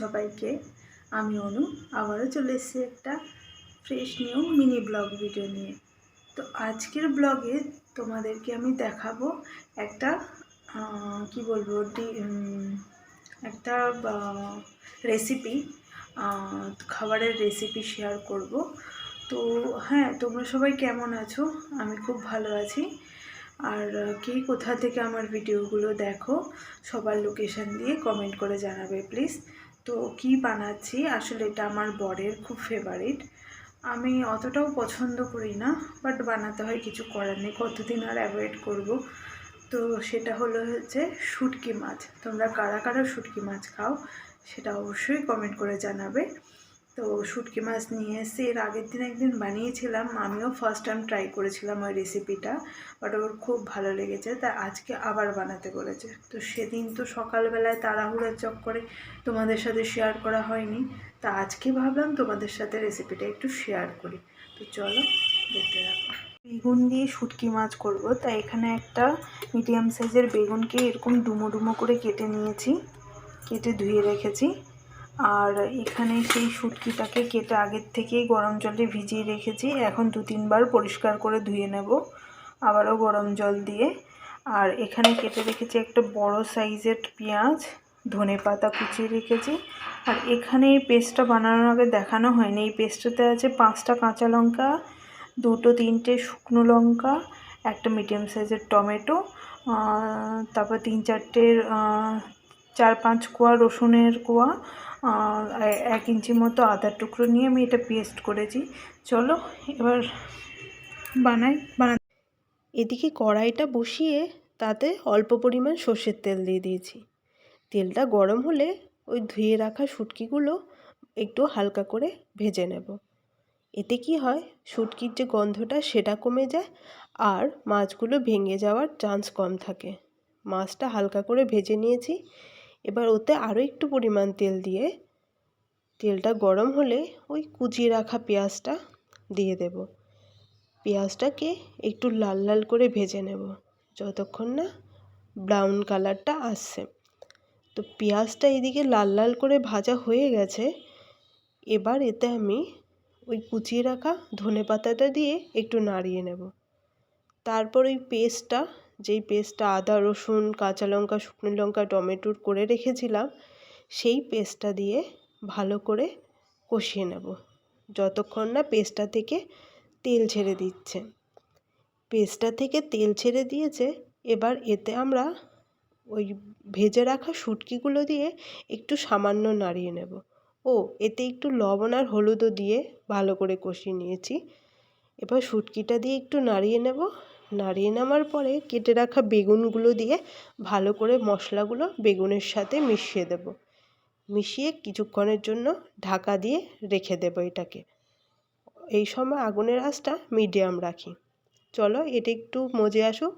সবাইকে। আমি অনু, আবারও চলে এসেছি একটা fresh new mini blog video নিয়ে। তো আজকের ব্লগে তোমাদেরকে আমি দেখাবো একটা কি বলব একটা রেসিপি খাবারের রেসিপি শেয়ার করব। তো হ্যাঁ তোমরা সবাই কেমন আছো? আমি খুব ভালো আছি। আর কে কোথা থেকে আমার ভিডিওগুলো দেখো, সবার লোকেশন দিয়ে কমেন্ট করে জানাবে প্লিজ তো কি বানাচ্ছি? আসলে এটা আমার বরের খুব ফেভারিট আমি অতটাও পছন্দ করি না বাট বানাতে হয়, কিছু করার নেই। কতদিন আর অ্যাভয়েড করব? তো সেটা হলো হচ্ছে শুটকি মাছ। তোমরা কারা কারা শুটকি মাছ খাও, সেটা অবশ্যই কমেন্ট করে জানাবে। তো শুটকি মাছ নিয়ে এসে এর আগের দিন একদিন বানিয়েছিলাম। আমিও ফার্স্ট টাইম ট্রাই করেছিলাম ওই রেসিপিটা বাট ওর খুব ভালো লেগেছে। তা আজকে আবার বানাতে বলেছে। তো সেদিন তো সকালবেলায় তাড়াহুড়োর চক্করে তোমাদের সাথে শেয়ার করা হয়নি। তা আজকে ভাবলাম তোমাদের সাথে রেসিপিটা একটু শেয়ার করি। তো চলো, দেখতে থাকো। বেগুন দিয়ে শুটকি মাছ করব। তাই এখানে একটা মিডিয়াম সাইজের বেগুনকে এরকম ডুমো ডুমো করে কেটে নিয়েছি। কেটে ধুয়ে রেখেছি। আর এখানে সেই শুটকিটাকে কেটে আগের থেকেই গরম জলে ভিজিয়ে রেখেছি। এখন দু তিনবার পরিষ্কার করে ধুয়ে নেব, আবারও গরম জল দিয়ে। আর এখানে কেটে রেখেছি একটা বড় সাইজের পেঁয়াজ, ধনে পাতা কুচিয়ে রেখেছি। আর এখানে এই পেস্টটা বানানোর আগে দেখানো হয়নি। এই পেস্টটাতে আছে পাঁচটা কাঁচা লঙ্কা, দুটো তিনটে শুকনো লঙ্কা, একটা মিডিয়াম সাইজের টমেটো তারপর তিন চারটের চার পাঁচ কোয়া রসুনের কোয়া এক ইঞ্চি মতো আদার টুকরো নিয়ে আমি এটা পেস্ট করেছি। চলো এবার বানাই বানা এদিকে কড়াইটা বসিয়ে তাতে অল্প পরিমাণ সর্ষের তেল দিয়ে দিয়েছি। তেলটা গরম হলে ওই ধুয়ে রাখা শুটকিগুলো একটু হালকা করে ভেজে নেব। এতে কি হয়, শুটকির যে গন্ধটা সেটা কমে যায় আর মাছগুলো ভেঙে যাওয়ার চান্স কম থাকে। মাছটা হালকা করে ভেজে নিয়েছি এবার ওতে আরও একটু পরিমাণ তেল দিয়ে তেলটা গরম হলে ওই কুচিয়ে রাখা পেঁয়াজটা দিয়ে দেব। পেঁয়াজটাকে একটু লাল লাল করে ভেজে নেব যতক্ষণ না ব্রাউন কালারটা আসছে। তো পেঁয়াজটা এদিকে লাল লাল করে ভাজা হয়ে গেছে। এবার এতে আমি ওই কুচিয়ে রাখা ধনে পাতাটা দিয়ে একটু নাড়িয়ে নেব। তারপর ওই পেস্টটা যেই পেস্টটা আদা, রসুন, কাঁচা লঙ্কা, শুকনো লঙ্কা টমেটোর করে রেখেছিলাম, সেই পেস্টটা দিয়ে ভালো করে কষিয়ে নেব। যতক্ষণ না পেস্টটা থেকে তেল ছেড়ে দিচ্ছে। পেস্টটা থেকে তেল ছেড়ে দিয়েছে, এবার এতে আমরা ওই ভেজে রাখা শুটকিগুলো দিয়ে একটু সামান্য নাড়িয়ে নেব। ও, এতে একটু লবণ আর হলুদও দিয়ে ভালো করে কষিয়ে নিয়েছি। এবার শুটকিটা দিয়ে একটু নাড়িয়ে নেব। নাড়িয়ে নেওয়ার পরে কেটে রাখা বেগুনগুলো দিয়ে ভালো করে মশলাগুলো বেগুনের সাথে মিশিয়ে দেব। মিশিয়ে কিছুক্ষণের জন্য ঢাকা দিয়ে রেখে দেবো এটাকে। এই সময় আগুনের আঁচটা মিডিয়াম রাখি। চলো এটা একটু মজে আসুক।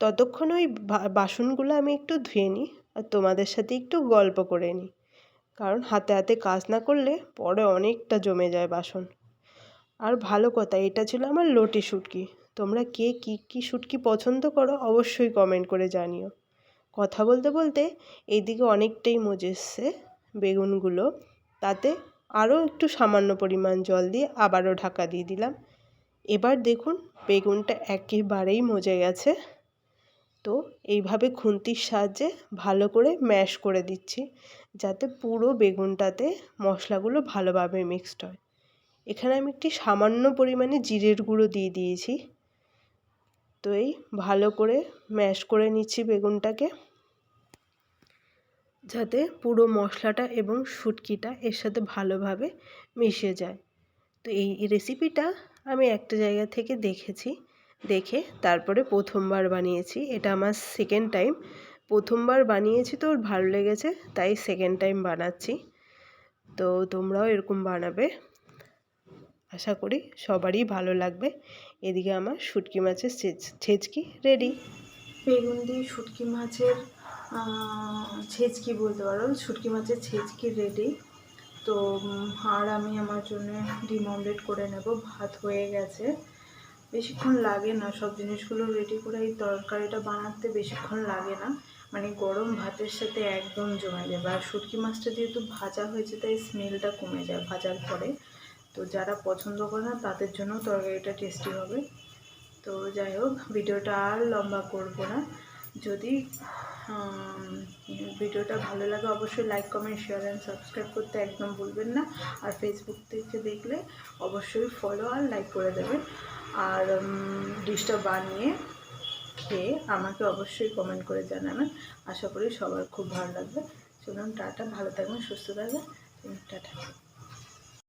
ততক্ষণ ওই বাসনগুলো আমি একটু ধুয়ে নিই আর তোমাদের সাথে একটু গল্প করে নিই। কারণ হাতে হাতে কাজ না করলে পরে অনেকটা জমে যায় বাসন। আর ভালো কথা, এটা ছিল আমার লোটে শুটকি। তোমরা কে কী কী শুটকি পছন্দ করো অবশ্যই কমেন্ট করে জানিও। কথা বলতে বলতে এইদিকে অনেকটাই মজে এসছে বেগুনগুলো। তাতে আরও একটু সামান্য পরিমাণ জল দিয়ে আবারও ঢাকা দিয়ে দিলাম। এবার দেখুন বেগুনটা একেবারেই মজে গেছে। তো এইভাবে খুন্তির সাহায্যে ভালো করে ম্যাশ করে দিচ্ছি যাতে পুরো বেগুনটাতে মশলাগুলো ভালোভাবে মিক্সড হয়। এখানে আমি একটি সামান্য পরিমাণে জিরের গুঁড়ো দিয়ে দিয়েছি। তো এই ভালো করে ম্যাশ করে নিচ্ছি বেগুনটাকে। যাতে পুরো মশলাটা এবং শুটকিটা এর সাথে ভালোভাবে মিশে যায়। তো এই রেসিপিটা আমি একটা জায়গা থেকে দেখেছি, দেখে তারপরে প্রথমবার বানিয়েছি। এটা আমার সেকেন্ড টাইম প্রথমবার বানিয়েছি তো ওর ভালো লেগেছে, তাই সেকেন্ড টাইম বানাচ্ছি। তো তোমরাও এরকম বানাবে। আশা করি সবারই ভালো লাগবে। এদিকে আমার শুটকি মাছের ছেচ, ছেচকি রেডি বেগুন দিয়ে শুটকি মাছের ছেচকি বলতে পারো। শুটকি মাছের ছেচকি রেডি তো আর আমি আমার জন্য ডিম অমলেট করে নেব। ভাত হয়ে গেছে। বেশিক্ষণ লাগে না। সব জিনিসগুলো রেডি করে এই তরকারিটা বানাতে বেশিক্ষণ লাগে না। মানে গরম ভাতের সাথে একদম জমে যাবে। আর শুটকি মাছটা যেহেতু ভাজা হয়েছে, তাই স্মেলটা কমে যায় ভাজার পরে। তো যারা পছন্দ করে না তাদের জন্য তরকারিটা টেস্টি হবে। তো যাই হোক, ভিডিওটা আর লম্বা করব না। যদি ভিডিওটা ভালো লাগে অবশ্যই like comment share and subscribe করতে একদম ভুলবেন না। আর ফেসবুক থেকে দেখলে অবশ্যই ফলো আর লাইক করে দেবেন। আর ডিশটা বানিয়ে খেয়ে আমাকে অবশ্যই কমেন্ট করে জানাবেন। আশা করি সবার খুব ভালো লাগবে। চলুন, টাটা, ভালো থাকবেন, সুস্থ থাকবেন। টাটা।